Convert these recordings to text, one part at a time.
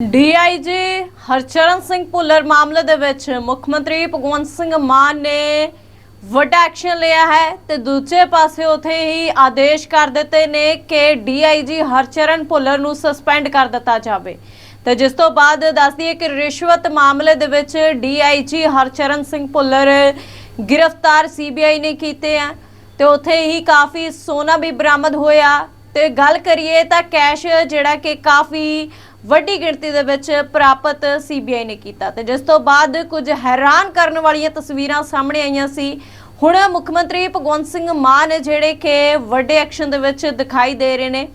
DIG Harcharan Singh Bhullar ਮਾਮਲੇ ਦੇ ਵਿੱਚ ਮੁੱਖ ਮੰਤਰੀ ਭਗਵੰਤ ਸਿੰਘ ਮਾਨ ਨੇ ਵੱਡਾ ਐਕਸ਼ਨ ਲਿਆ ਹੈ ਤੇ ਦੂਜੇ ਪਾਸੇ ਉਥੇ ਹੀ ਆਦੇਸ਼ ਕਰ ਦਿੱਤੇ ਨੇ ਕਿ ਡੀਆਈਜੀ ਹਰਚਰਨ ਭੁੱਲਰ ਨੂੰ ਸਸਪੈਂਡ ਕਰ ਦਿੱਤਾ ਜਾਵੇ। ਤੇ ਜਿਸ ਤੋਂ ਬਾਅਦ ਦੱਸਦੀ ਹੈ ਕਿ ਰਿਸ਼ਵਤ ਮਾਮਲੇ ਦੇ ਵਿੱਚ ਡੀਆਈਜੀ ਹਰਚਰਨ ਸਿੰਘ ਭੁੱਲਰ ਗ੍ਰਿਫਤਾਰ ਸੀਬੀਆਈ ਨੇ ਕੀਤੇ ਆ ਤੇ ਉਥੇ ਹੀ ਕਾਫੀ ਸੋਨਾ ਵੀ ਬਰਾਮਦ ਹੋਇਆ। ਤੇ ਗੱਲ ਕਰੀਏ ਤਾਂ ਕੈਸ਼ ਜਿਹੜਾ ਕਿ ਕਾਫੀ ਵੱਡੀ ਗਿਣਤੀ ਦੇ ਵਿੱਚ ਪ੍ਰਾਪਤ ਸੀਬੀਆਈ ਨੇ ਕੀਤਾ ਤੇ ਜਿਸ ਤੋਂ ਬਾਅਦ ਕੁਝ ਹੈਰਾਨ ਕਰਨ ਵਾਲੀਆਂ ਤਸਵੀਰਾਂ ਸਾਹਮਣੇ ਆਈਆਂ ਸੀ। ਹੁਣ ਮੁੱਖ ਮੰਤਰੀ ਭਗਵੰਤ ਸਿੰਘ ਮਾਨ ਜਿਹੜੇ ਕਿ ਵੱਡੇ ਐਕਸ਼ਨ ਦੇ ਵਿੱਚ ਦਿਖਾਈ ਦੇ ਰਹੇ ਨੇ।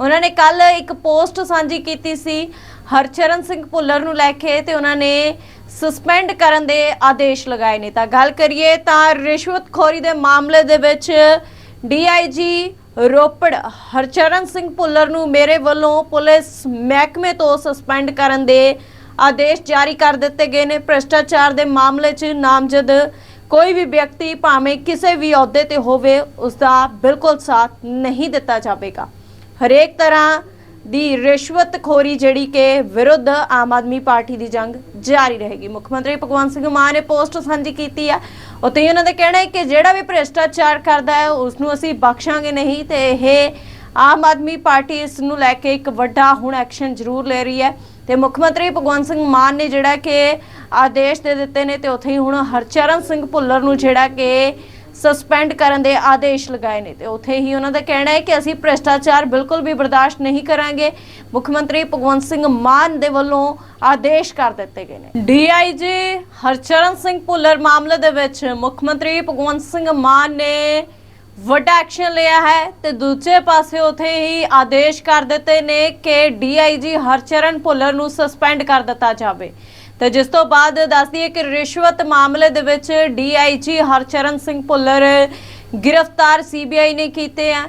ਉਹਨਾਂ ਨੇ ਕੱਲ ਇੱਕ ਪੋਸਟ ਸਾਂਝੀ ਕੀਤੀ ਸੀ, ਹਰਚਰਨ ਸਿੰਘ ਭੁੱਲਰ ਨੂੰ ਲੈ ਕੇ ਤੇ ਉਹਨਾਂ ਨੇ ਸਸਪੈਂਡ ਕਰਨ ਦੇ ਆਦੇਸ਼ ਲਗਾਏ ਨੇ। ਤਾਂ ਗੱਲ ਕਰੀਏ ਤਾਂ ਰਿਸ਼ਵਤਖੋਰੀ ਦੇ ਮਾਮਲੇ ਦੇ ਵਿੱਚ ਡੀਆਈਜੀ ਰੋਪੜ, ਹਰਚਰਨ ਸਿੰਘ ਭੁੱਲਰ ਨੂੰ ਮੇਰੇ ਵੱਲੋਂ ਪੁਲਿਸ ਮਹਿਕਮੇ ਤੋਂ ਸਸਪੈਂਡ ਕਰਨ ਦੇ ਆਦੇਸ਼ ਜਾਰੀ ਕਰ ਦਿੱਤੇ ਗਏ ਨੇ। ਭ੍ਰਿਸ਼ਟਾਚਾਰ ਦੇ ਮਾਮਲੇ 'ਚ ਨਾਮਜ਼ਦ ਕੋਈ ਵੀ ਵਿਅਕਤੀ ਭਾਵੇਂ ਕਿਸੇ ਵੀ ਅਹੁਦੇ ਤੇ ਹੋਵੇ ਉਸ ਦਾ ਬਿਲਕੁਲ ਸਾਥ ਨਹੀਂ ਦਿੱਤਾ ਜਾਵੇਗਾ। ਹਰੇਕ ਤਰ੍ਹਾਂ ਦੀ ਰਿਸ਼ਵਤਖੋਰੀ ਜਿਹੜੀ ਕਿ ਵਿਰੁੱਧ ਆਮ ਆਦਮੀ ਪਾਰਟੀ ਦੀ ਜੰਗ ਜਾਰੀ ਰਹੇਗੀ। ਮੁੱਖ ਮੰਤਰੀ ਭਗਵੰਤ ਸਿੰਘ ਮਾਨ ਨੇ ਪੋਸਟ ਸਾਂਝੀ ਕੀਤੀ ਹੈ ਉੱਤੇ ਹੀ ਉਹਨਾਂ ਦਾ ਕਹਿਣਾ ਹੈ ਕਿ ਜਿਹੜਾ ਵੀ ਭ੍ਰਿਸ਼ਟਾਚਾਰ ਕਰਦਾ ਹੈ ਉਸ ਨੂੰ ਅਸੀਂ ਬਖਸ਼ਾਂਗੇ ਨਹੀਂ ਤੇ ਇਹ ਆਮ ਆਦਮੀ ਪਾਰਟੀ ਇਸ ਨੂੰ ਲੈ ਕੇ ਇੱਕ ਵੱਡਾ ਹੁਣ ਐਕਸ਼ਨ ਜ਼ਰੂਰ ਲੈ ਰਹੀ ਹੈ। ਤੇ ਮੁੱਖ ਮੰਤਰੀ ਭਗਵੰਤ ਸਿੰਘ ਮਾਨ ਨੇ ਜਿਹੜਾ ਕਿ ਆਦੇਸ਼ ਦੇ ਦਿੱਤੇ ਨੇ ਤੇ ਉੱਥੇ ਹੀ ਹੁਣ ਹਰਚਰਨ ਸਿੰਘ ਭੁੱਲਰ ਨੂੰ ਜਿਹੜਾ ਕਿ ਸਸਪੈਂਡ ਕਰਨ ਦੇ ਆਦੇਸ਼ ਲਗਾਏ ਨੇ ਤੇ ਉੱਥੇ ਹੀ ਉਹਨਾਂ ਦਾ ਕਹਿਣਾ ਹੈ ਕਿ ਅਸੀਂ ਭ੍ਰਿਸ਼ਟਾਚਾਰ ਬਿਲਕੁਲ ਵੀ ਬਰਦਾਸ਼ਤ ਨਹੀਂ ਕਰਾਂਗੇ। ਮੁੱਖ ਮੰਤਰੀ ਭਗਵੰਤ ਸਿੰਘ ਮਾਨ ਦੇ ਵੱਲੋਂ ਆਦੇਸ਼ ਕਰ ਦਿੱਤੇ ਗਏ ਨੇ। ਡੀਆਈਜੀ ਹਰਚਰਨ ਸਿੰਘ ਭੁੱਲਰ ਮਾਮਲੇ ਦੇ ਵਿੱਚ ਮੁੱਖ ਮੰਤਰੀ ਭਗਵੰਤ ਸਿੰਘ ਮਾਨ ਨੇ ਵੱਡਾ ਐਕਸ਼ਨ ਲਿਆ ਹੈ ਤੇ ਦੂਜੇ ਪਾਸੇ ਉਥੇ ਹੀ ਆਦੇਸ਼ ਕਰ ਦਿੱਤੇ ਨੇ ਕਿ ਡੀਆਈਜੀ ਹਰਚਰਨ ਭੁੱਲਰ ਨੂੰ ਸਸਪੈਂਡ ਕਰ ਦਿੱਤਾ ਜਾਵੇ। ਤੇ ਜਿਸ ਤੋਂ ਬਾਅਦ ਦੱਸਦੀ ਹੈ ਕਿ ਰਿਸ਼ਵਤ ਮਾਮਲੇ ਦੇ ਵਿੱਚ ਡੀਆਈਜੀ ਹਰਚਰਨ ਸਿੰਘ ਭੁੱਲਰ ਗ੍ਰਿਫਤਾਰ ਸੀਬੀਆਈ ਨੇ ਕੀਤੇ ਆ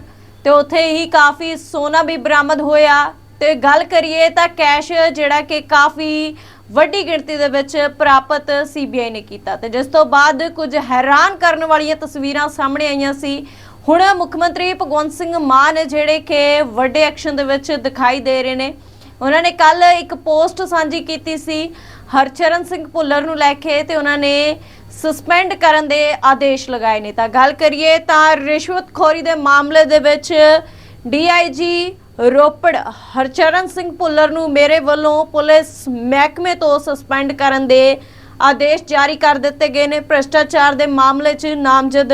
ਤੇ ਉੱਥੇ ਹੀ ਕਾਫੀ ਸੋਨਾ ਵੀ ਬਰਾਮਦ ਹੋਇਆ। ਤੇ ਗੱਲ ਕਰੀਏ ਤਾਂ ਕੈਸ਼ ਜਿਹੜਾ ਕਿ ਕਾਫੀ ਵੱਡੀ ਗਿਣਤੀ ਦੇ ਵਿੱਚ ਪ੍ਰਾਪਤ ਸੀਬੀਆਈ ਨੇ ਕੀਤਾ। ਤੇ ਜਿਸ ਤੋਂ ਬਾਅਦ ਕੁਝ ਹੈਰਾਨ ਕਰਨ ਵਾਲੀਆਂ ਤਸਵੀਰਾਂ ਸਾਹਮਣੇ ਆਈਆਂ ਸੀ। ਹੁਣ ਮੁੱਖ ਮੰਤਰੀ ਭਗਵੰਤ ਸਿੰਘ ਮਾਨ ਜਿਹੜੇ ਕਿ ਵੱਡੇ ਐਕਸ਼ਨ ਦੇ ਵਿੱਚ ਦਿਖਾਈ ਦੇ ਰਹੇ ਨੇ। ਉਹਨਾਂ ਨੇ ਕੱਲ ਇੱਕ ਪੋਸਟ ਸਾਂਝੀ ਕੀਤੀ ਸੀ। ਹਰਚਰਨ ਸਿੰਘ ਭੁੱਲਰ ਨੂੰ ਲੈ ਕੇ ਤੇ ਉਹਨਾਂ ਨੇ ਸਸਪੈਂਡ ਕਰਨ ਦੇ ਆਦੇਸ਼ ਲਗਾਏ ਨੇ। ਤਾਂ ਗੱਲ ਕਰੀਏ ਤਾਂ ਰਿਸ਼ਵਤਖੋਰੀ ਦੇ ਮਾਮਲੇ ਦੇ ਵਿੱਚ ਡੀਆਈਜੀ ਰੋਪੜ ਹਰਚਰਨ ਸਿੰਘ ਭੁੱਲਰ ਨੂੰ ਮੇਰੇ ਵੱਲੋਂ ਪੁਲਿਸ ਮਹਿਕਮੇ ਤੋਂ ਸਸਪੈਂਡ ਕਰਨ ਦੇ ਆਦੇਸ਼ ਜਾਰੀ ਕਰ ਦਿੱਤੇ ਗਏ ਨੇ। ਭ੍ਰਿਸ਼ਟਾਚਾਰ ਦੇ ਮਾਮਲੇ 'ਚ ਨਾਮਜ਼ਦ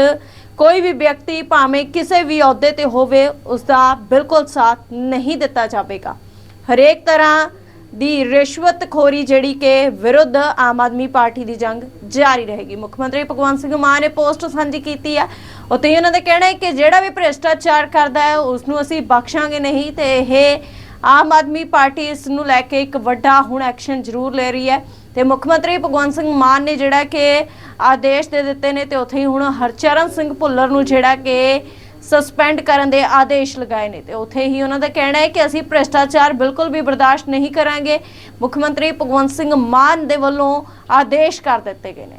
ਕੋਈ ਵੀ ਵਿਅਕਤੀ ਭਾਵੇਂ ਕਿਸੇ ਵੀ ਅਹੁਦੇ ਤੇ ਹੋਵੇ ਉਸ ਦਾ ਬਿਲਕੁਲ ਸਾਥ ਨਹੀਂ ਦਿੱਤਾ ਜਾਵੇਗਾ। ਹਰੇਕ ਤਰ੍ਹਾਂ ਦੀ ਰਿਸ਼ਵਤਖੋਰੀ ਜਿਹੜੀ ਕਿ ਵਿਰੁੱਧ ਆਮ ਆਦਮੀ ਪਾਰਟੀ ਦੀ ਜੰਗ ਜਾਰੀ ਰਹੇਗੀ। ਮੁੱਖ ਮੰਤਰੀ ਭਗਵੰਤ ਸਿੰਘ ਮਾਨ ਨੇ ਪੋਸਟ ਸਾਂਝੀ ਕੀਤੀ ਹੈ ਉੱਤੇ ਹੀ ਉਹਨਾਂ ਦਾ ਕਹਿਣਾ ਹੈ ਕਿ ਜਿਹੜਾ ਵੀ ਭ੍ਰਿਸ਼ਟਾਚਾਰ ਕਰਦਾ ਹੈ ਉਸ ਨੂੰ ਅਸੀਂ ਬਖਸ਼ਾਂਗੇ ਨਹੀਂ ਤੇ ਇਹ ਆਮ ਆਦਮੀ ਪਾਰਟੀ ਇਸ ਨੂੰ ਲੈ ਕੇ ਇੱਕ ਵੱਡਾ ਹੁਣ ਐਕਸ਼ਨ ਜ਼ਰੂਰ ਲੈ ਰਹੀ ਹੈ। ਤੇ ਮੁੱਖ ਮੰਤਰੀ ਭਗਵੰਤ ਸਿੰਘ ਮਾਨ ਨੇ ਜਿਹੜਾ ਕਿ ਆਦੇਸ਼ ਦੇ ਦਿੱਤੇ ਨੇ ਤੇ ਉੱਥੇ ਹੀ ਹੁਣ ਹਰਚਰਨ ਸਿੰਘ ਭੁੱਲਰ ਨੂੰ ਜਿਹੜਾ ਕਿ ਸਸਪੈਂਡ ਕਰਨ ਦੇ ਆਦੇਸ਼ ਲਗਾਏ ਨੇ ਤੇ ਉੱਥੇ ਹੀ ਉਹਨਾਂ ਦਾ ਕਹਿਣਾ ਹੈ ਕਿ ਅਸੀਂ ਭ੍ਰਿਸ਼ਟਾਚਾਰ ਬਿਲਕੁਲ ਵੀ ਬਰਦਾਸ਼ਤ ਨਹੀਂ ਕਰਾਂਗੇ। ਮੁੱਖ ਮੰਤਰੀ ਭਗਵੰਤ ਸਿੰਘ ਮਾਨ ਦੇ ਵੱਲੋਂ ਆਦੇਸ਼ ਕਰ ਦਿੱਤੇ ਗਏ ਨੇ।